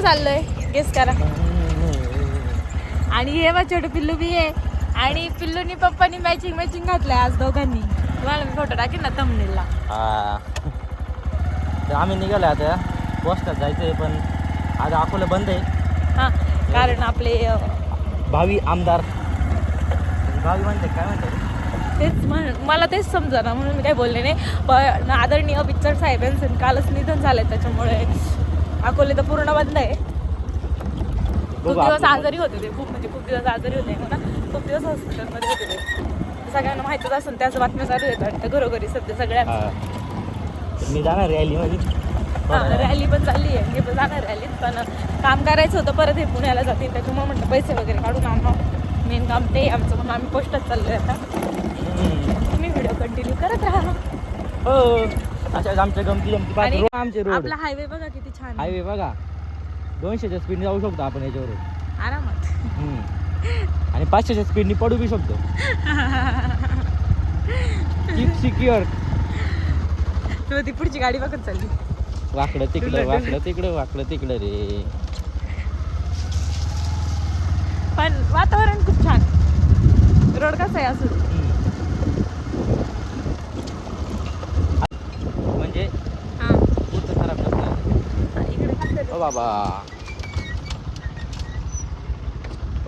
कुठे चाललोय. गेस करा. आणि हे बा छोटं पिल्लू बी आहे. आणि पिल्लूनी पप्पानी मॅचिंग मॅचिंग घातलंय आज दोघांनी. तुम्हाला मी फोटो टाकेन ना तर आम्ही निघालो आता. पोस्टात जायचं आहे पण आज अकोला बंद आहे. हा कारण आपले अं, भावी आमदार. भावी म्हणते काय म्हणते? तेच म्हण मला तेच समजा ना म्हणून मी काही बोलले नाही. पण आदरणीय पिक्चर साहेबांचं कालच निधन झालंय त्याच्यामुळे. अकोले तर पूर्ण बंद आहे. खूप दिवस. आजारी होते ते खूप म्हणजे खूप दिवस आजारी होते ना खूप दिवस हॉस्पिटलमध्ये होते ते. सगळ्यांना माहितीच असेल त्याच बातम्या चालू आहेत वाटतं घरोघरी सध्या सगळ्या हा. तर मी जाणार रॅलीमध्ये रॅली पण चालली आहे. हे पण जाणार रॅलीत पण काम करायचं होतं परत हे पुण्याला जातील. त्याच्यामुळे म्हटलं पैसे वगैरे काढून आणा. मेन काम ते आहे आमचं. म्हणून आम्ही पोस्टच चाललोय आता. तुम्ही व्हिडिओ कंटिन्यू करत राहा. हो. अशा आमच्या गमती जमती आणि पाहतो रोड आमचे रोड. आपला हायवे बघा किती छान आहे. हायवे बघा. दोनशेच्या स्पीडने जाऊ शकतो आपण याच्यावर आरामात. आणि पाचशेच्या स्पीडने पडू बी शकतो. कीप सिक्युअर तुला ती पुढची गाडी बघत चालली. वाकडं तिकडं वाकडं तिकडं वाकडं तिकडं रे. पण वातावरण खूप छान. रोड कसा आहे असं म्हणजे हा पुढचं खराब नसणार इकडे कसं आहे? ओ बाबा.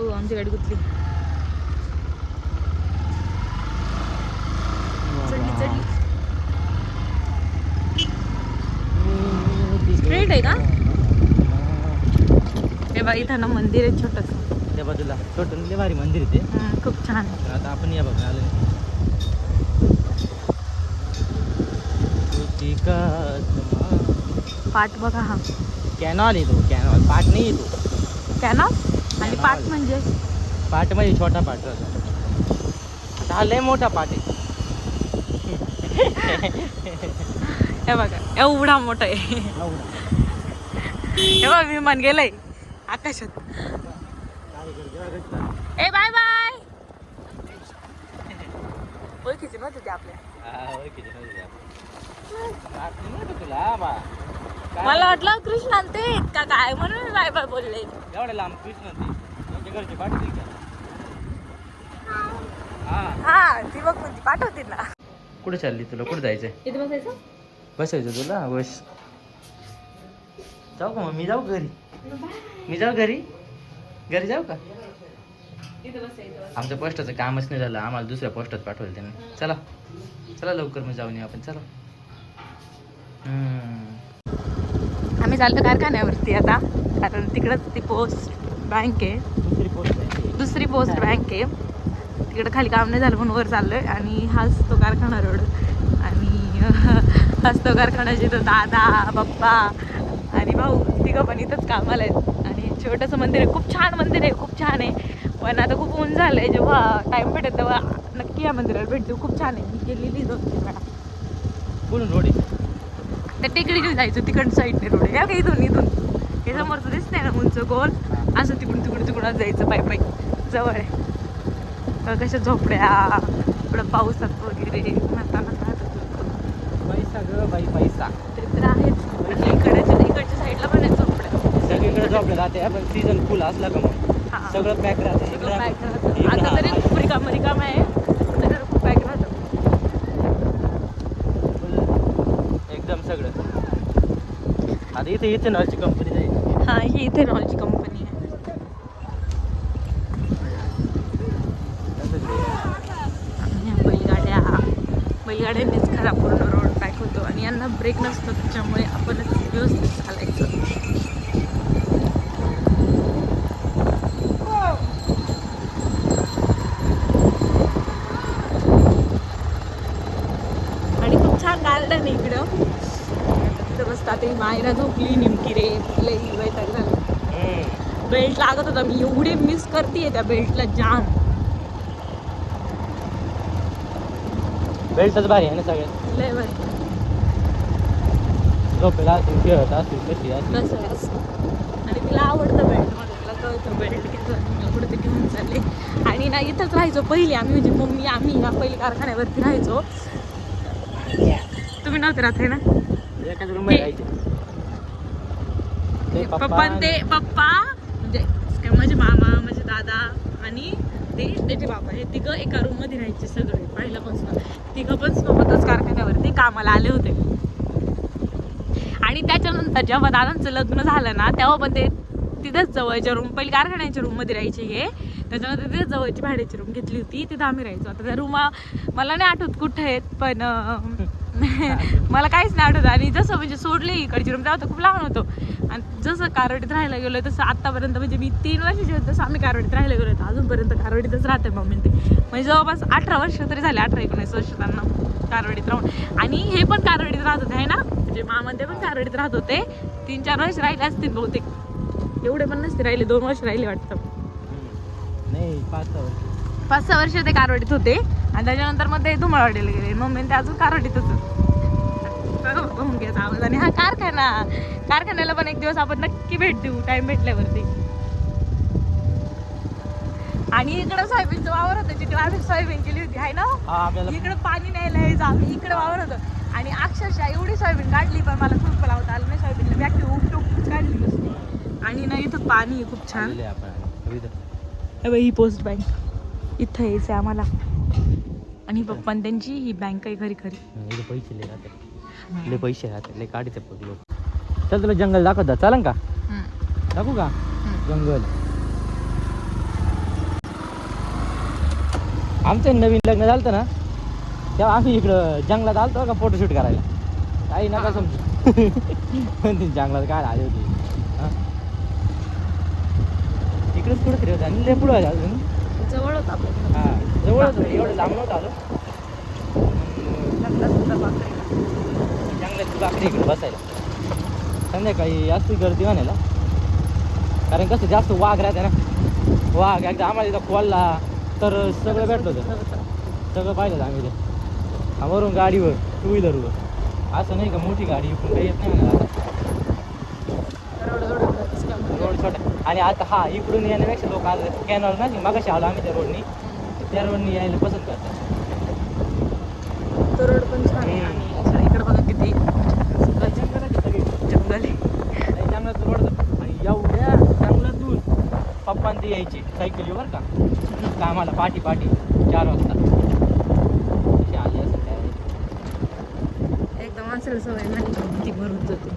ओ आमची गाडी कुठली स्ट्रेट आहे का? हे बघा इथं ना मंदिर आहे छोटस त्या बाजूला. छोटं लय भारी मंदिर आहे ते. खूप छान आहे. तर आता आपण या बघा आलो. पाट बघा हा. कॅनॉल येतो कॅनॉल. पाट नाही येतो. कॅनॉल? आणि पाट म्हणजे? पाट म्हणजे छोटा पाट आता हा लय मोठा पाट आहे. हे बघा एवढा मोठा आहे. हे बघा विमान गेलंय. आकाशात. ए बाय बाय. ओळखीचे नव्हते ते आपल्या ओळखीचे नव्हते तुला बा? मला वाटलं कृष्ण ते का काय म्हणून मी बाय बाय बोलले. एवढ्या लांब कृष्ण ते घरचे पाठवतील का? हा. हा. ती बघ म्हणती पाठवतील ना. कुठे चालली तुला? कुठे जायचंय? इथे बसायचं? बसायचं तुला? बस. जाऊ का मग? मी जाऊ घरी? मी जाऊ घरी? घरी जाऊ का? आमच्या पोस्टाचं कामच नाही झालं. आम्हाला दुसऱ्या पोस्टात पाठवलं त्यांनी. चला. चला लवकर मग जाऊन येऊ आपण. चला. हम्म. आम्ही चाललो कारखान्यावरती आता. कारण तिकडंच ती पोस्ट बँक आहे. दुसरी पोस्ट आहे. दुसरी पोस्ट बँक आहे. तिकडं खाली काम नाही झालं म्हणून वर चाललोय. आणि हाच तो कारखाना रोड आणि हाच तो कारखाना तो दादा पप्पा आणि भाऊ तिघं पण इथंच कामाला आहेत. आणि छोटंसं मंदिर आहे. खूप छान मंदिर आहे. खूप छान आहे. पण आता खूप ऊन झालं आहे जेव्हा टाईम भेटेल तेव्हा नक्की या मंदिराला भेट देऊ. खूप छान आहे. मी गेलेली दोन तीन वेळा कुठून रोड आहे? त्या टेकडीकडे जायचं तिकडच्या साईडने रोड आहे या का इथून इथून. हे समोरचं दिसतंय ना उंच गोल. असं तिकडून तिकडून तिकडून जायचं. पाय पाय. जवळ आहे. कशा झोपड्या. थोडं पावसात वगैरे. म्हणताना पैसा ग बाई पैसा. ते तर आहेच इकडच्या इकडच्या साईडला पण आहेत झोपड्या. सगळीकडे झोपलं राहते. पण सीझन फुल असला का मग? हा. सगळं पॅक राहते. सगळं आता तरी रिकाम रिकाम आहे तरी खूप पॅक राहतं full एकदम सगळं आता इथे इथे नॉलची कंपनी आहे हा ही इथे नॉलची कंपनी आहे. आणि ह्या बैलगाड्या बैलगाड्यांनीच खरा पूर्ण रोड पॅक होतो आणि यांना ब्रेक नसतो त्याच्यामुळे आपणच व्यवस्थित चालायचं. आणि खूप छान गार्डन आहे इकडं. ही मायरा झोपली निमकी रे. लई वैताग झाला. बेल्ट लागत होता. मी एवढे मिस करते त्या बेल्टला जाम. बेल्टच भारी आहे ना सगळ्यात लय भारी. झोपेला असेल खेळत असेल कशी असेल कसं आहे. असं. आणि तिला आवडतं बेल्ट तिला कळतं बेल्ट मला कुठे ते घेऊन चालले. आणि ना इथंच राहायचो. पहिली आम्ही म्हणजे मम्मी आम्ही ना पहिली कारखान्यावरती राहायचो. तुम्ही नव्हते राहत आहे ना? एकाच रूममध्ये राहायचे. पप्पा ते पप्पा म्हणजे माझे मामा माझे दादा आणि ते त्याचे बाबा हे तिघं एका रूममध्ये राहायचे सगळे पहिल्यापासून. तिघं पण सोबतच कारखान्यावरती कामाला आले होते. आणि त्याच्यानंतर जेव्हा दादांचं लग्न झालं ना तेव्हा पण ते तिथेच जवळच्या रूम पहिली कारखान्याच्या रूममध्ये राहायचे हे. त्याच्यानंतर तिथेच जवळची भाड्याची रूम घेतली होती तिथं आम्ही राहायचो. आता त्या रूम मला नाही आठवत कुठे आहेत पण मला काहीच नाही आठवत आणि जसं म्हणजे सोडले इकडची रूम तेव्हा खूप लहान होतो. आणि जसं कारवडीत राहायला गेलो तसं आतापर्यंत म्हणजे मी तीन वर्षाची होते तसं आम्ही कारवडीत राहायला गेलो होतो. अजूनपर्यंत कारवडीतच राहते मम्मी ते. म्हणजे जवळपास अठरा वर्ष तरी झाले अठरा एकोणीस वर्ष त्यांना कारवडीत राहून. आणि हे पण कारवडीत राहत होते आहे ना? म्हणजे मामा ते पण कारवडीत राहत होते. तीन चार वर्ष राहिले असतील बहुतेक. एवढे पण नसते राहिले दोन वर्ष राहिले वाटतं. नाही पाच सहा वर्ष. पाच सहा वर्ष ते कारवडीत होते. आणि त्याच्यानंतर मग ते धुमाळवाडीला गेले. मम्मी ते अजून कारवडीतच घ्यायचा आवाज आणि हा कारखाना कारखान्याला पण एक दिवस आपण नक्की भेट देऊ टाइम भेटल्यावरती. आणि इकडं सोयाबीनचं वावर होतं जिकडे आम्ही सोयाबीन केली होती आहे ना? इकडं पाणी न्यायला यायचं आम्ही इकडे वावर होतं. आणि अक्षरशः एवढी सोयाबीन काढली पण मला खूप लावता आलं नाही सोयाबीनला. बॅग उपट उपटूच काढली नुसती. आणि ना इथं पाणी खूप छान. हे ही पोस्ट बँक इथं यायचं आम्हाला. आणि पप्पा त्यांची ही बँक आहे खरी खरी इथं पैसे लय राहते लय पैसे राहते लय काढीचे लोक. चल तुला जंगल दाखवता. चालन का. दाखवू का. जंगल. आमचं नवीन लग्न झालं ना तेव्हा आम्ही इकडं जंगलात आलतो का फोटोशूट करायला. काही नका. समजू. पण ते जंगलात काय आले होते? इकडेच कुठं तरी होतं आणि लय पुढं अजून. जवळ होता हा जवळच होतं, एवढं लांब नव्हतं आलो जंगलात बाकरी इकडे बसायला. संध्याकाळी असती गर्दी म्हणायला. कारण कसं जास्त वाघ राहते ना. वाघ एकदा आम्हाला इथं खोलला तर सगळं भेटलं होतं. सगळं पाहिलं आम्ही हा, वरून गाडीवर टू व्हीलरवर असं नाही का मोठी गाडी इकडून काही येत नाही छोटा. आणि आता हा इकडून येण्यापेक्षा लोक आज कॅनॉल ना मागाशी आलो आम्ही त्या रोडनी त्या रोडनी यायला पसंत करतात. तो रोड पण छान आहे. इकडे बघा किती जंगल नाही, जंगलात रोड आणि एवढ्या जंगलातून पप्पा आणि ते यायचे सायकली बरं का? कामाला पाठी पाठी चार वाजता अशी आली असेल त्यावेळी. एकदम असेल सवय नाही ती भरून जाते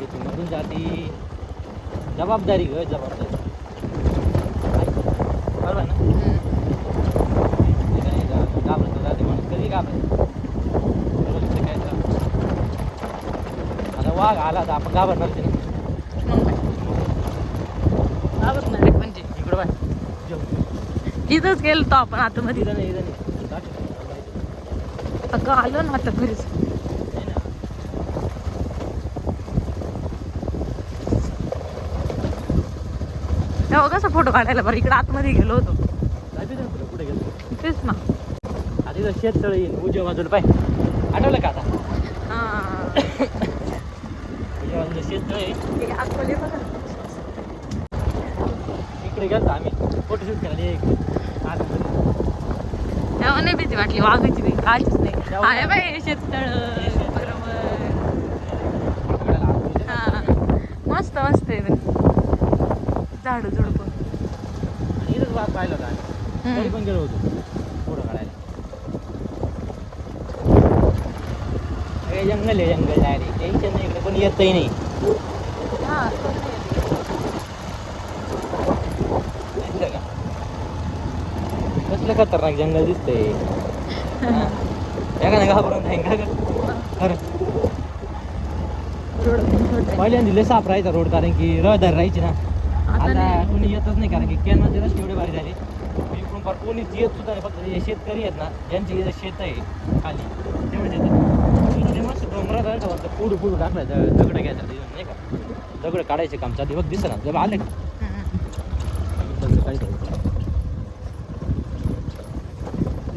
तिथून मधून जाती जबाबदारी ग जबाबदारी. बरोबर ना? घा- घाबरतो जाते माणूस कधी घाबरत काय. आता वाघ आला तर आपण घाबरणार ते ना मग काय घाबरणार. आहे म्हणजे? इकडं बाय जेव. इथंच गेलो तो आपण आतमध्ये. इथं नाही इथं नाही. आलो ना आता घरीच. तेव्हा कसा फोटो काढायला बरं? इकडे आतमध्ये गेलो होतो. कुठे गेलो तेच ना. आता इथं शेततळ येईल. उजव्या बाजूला पाय. आठवलं का आता? हा. उजव्या बाजूला शेततळ आतमध्ये. इकडे गेलो आम्ही. फोटोशूट करायला एक. तेव्हा नाही भीती वाटली. वाघाची भीती काहीच नाही. आहे बाई शेततळ बरोबर इकडे आतमध्ये. हा मस्त मस्त आहे झाडू झुडप इथंच पाहिलं होता आम्ही. तरी पण गेलो होतो. फोटो काढायला. हे जंगल आहे जंगल डायरेक्ट नाही इकडे येतही नाही. दिसलं का? कसलं खतरनाक जंगल दिसतंय. घाबरून जाईन का गं? खरं. पहिल्यांदा लय साफ राहायचा रोड कारण की रहदारी राहायची ना. आता. कोणी येतच नाही कारण की कॅनमध्ये रस्ते एवढे भारी झाले. इकडून फार कोणीच येत सुद्धा नाही फक्त जे शेतकरी आहेत ना ज्यांचे शेत आहे खाली. तेवढेच येतात मस्त डोंगरात आहे का फक्त पुढं पुढं टाकलं दगड घ्यायचं नाही का? दगड काढायचे काम चालू बघ दिसतं ना आले. का दगड काढायचं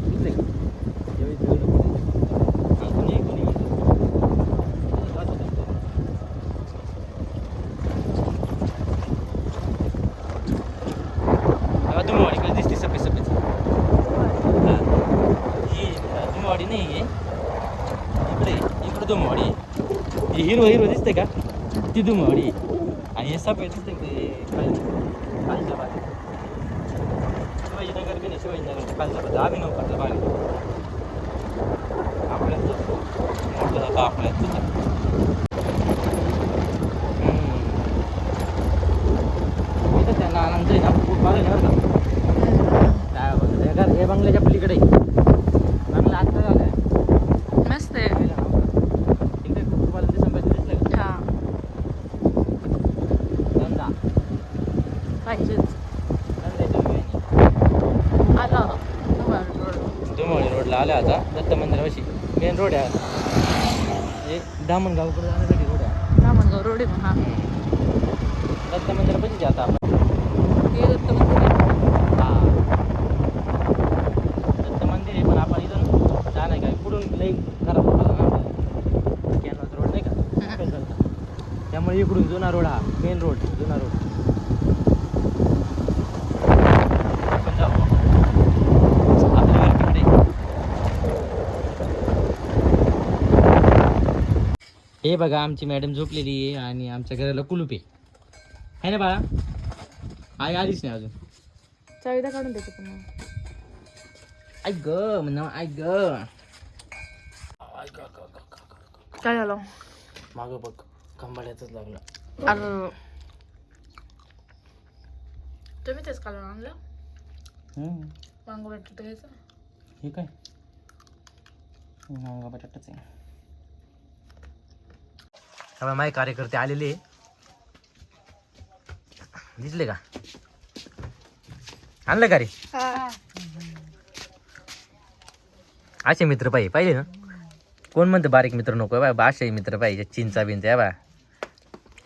दिसले का ज्यावेळी दगड पडायचे. हा, कोणी कोणी म्हणतं. जात होतं. तेव्हा धुमवाडी कधी दिसते सफेद सफेद हा. ही अ, धुमवाडी नाही आहे इकडे इकडे धुमवाडी आहे ही हिरवं हिरवं दिसते का ती दुमवडी आणि हे सफेद दिसते ते खालच्या खालच्या बाजूला शिवाजीनगर बी नाही शिवाजीनगरच्या खालच्या बाजूला अभिनवकडचा भाग आहे. आपल्यात तो मोठं जातं आपल्यात तुझं मी तर त्या नानांचं आहे ना खूप बघायला बरं का काय बोलतो, हे घर हे बंगल्याच्या पलीकडे आहे. बंगला आत्ता झालाय मस्त आहे पहिला नव्हता. तिकडे कुटुंबाला ते संभाजी दिसलं का? हा धंदा. पाहिजेच धंद्याच्या वेळी. आला दुमोळी रोडला आल्या आता दत्त मंदिरापाशी मेन रोड आहे आता. हे दामणगावकडे जाण्यासाठी रोड आहे धामणगाव रोड आहे पण हा दत्त मंदिरापाशीच आहे आता आपण हे दत्त मंदिर आहे. हा दत्त मंदिर आहे पण आपण इथून जाणं काय पुढून लई खराब होता ना कॅनॉस रोड नाही का तिकडे चालतं. त्यामुळे इकडून जुना रोड हा मेन रोड जुना रोड आपण जाऊ आपल्या घर तिकडे हे बघा आमची मॅडम झोपलेली आहे आणि आमच्या घराला कुलूप आहे. है ना बाळा? आई आलीच नाही अजून. चावीदा काढून देते पण ऐक ग म्हणा ऐक ग. काय झालं? माग बघ खंबाड्याच लागलं. अरे. तुम्ही तेच काढून आणलं? वांग बटाटा घ्यायचं? हे काय? वांगा बटाटाच आहे. त्यामुळे माझे कार्यकर्ते आलेले दिसले का? आणलं का रे? असे मित्र पाहिजे पाहिजे ना? कोण म्हणतं बारीक मित्र नको बा असे मित्र पाहिजे चिंचा बिंचा या बा.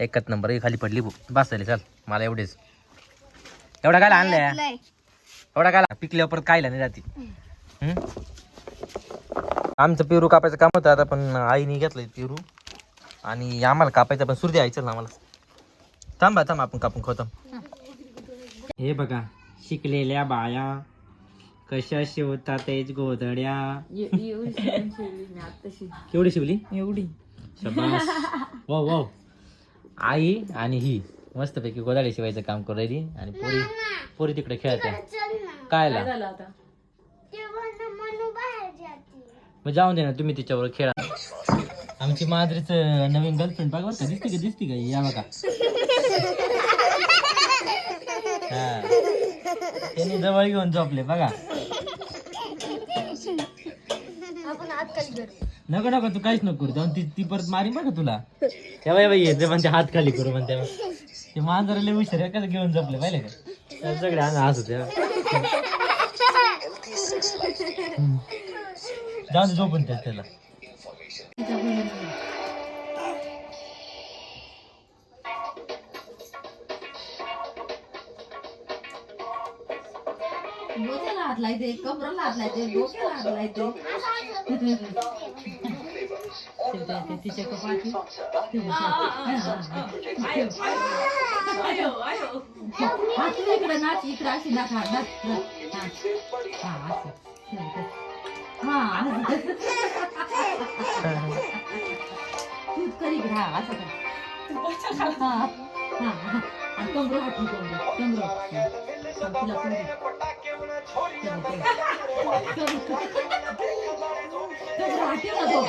एकच नंबर ही खाली पडली बसायला चाल मला एवढेच. एवढा काय आणलंय? एवढा काय पिकल्यावर परत खायला नाही जाते? आमचं पेरू कापायचं काम होतं आता पण आईने घेतलंय पेरू. आणि आम्हाला कापायचं पण सुरती यायचं ना आम्हाला. थांबा थांबा आपण कापून खोतम हे बघा शिकलेल्या बाया कशा शिवतात तेच गोधड्या. केवढी शिवली? एवढी. शबास. Wow wow. आई आणि ही मस्तपैकी गोदाडे शिवायचं काम करू राहिली आणि पोरी पोरी तिकडे खेळत्या. काय ला झालं आता? मग जाऊन दे ना तुम्ही तिच्यावर खेळा. आमची माद्रीच नवीन गर्लफ्रेंड बघा बरं का दिसते का दिसते का? या बघा. हा. त्यांनी जवळ घेऊन झोपले बघा. नको नको तू काहीच नको करू. जाऊन ती ती परत मारी बघा तुला? तेव्हा बाई येते म्हणते हात खाली करू म्हणते ते मांजर लय हुशार आहे कसं घेऊन झोपले पाहिले का? त्या सगळे आम्ही हसत जाऊन दे झोपून त्याच त्याला. डोक्याला हात लायते कमराला हात लायते डोक्याला हात लायते तिच्या कपाटी हात इकडे नाच इकडे अशी नाच हा नाच नाच हा हा असं हा असं तूच करी इकडे हा असं कर हा हा हा आणि कमरो हात कमरो कमरो तिला कमरो कमरो हाती ना तो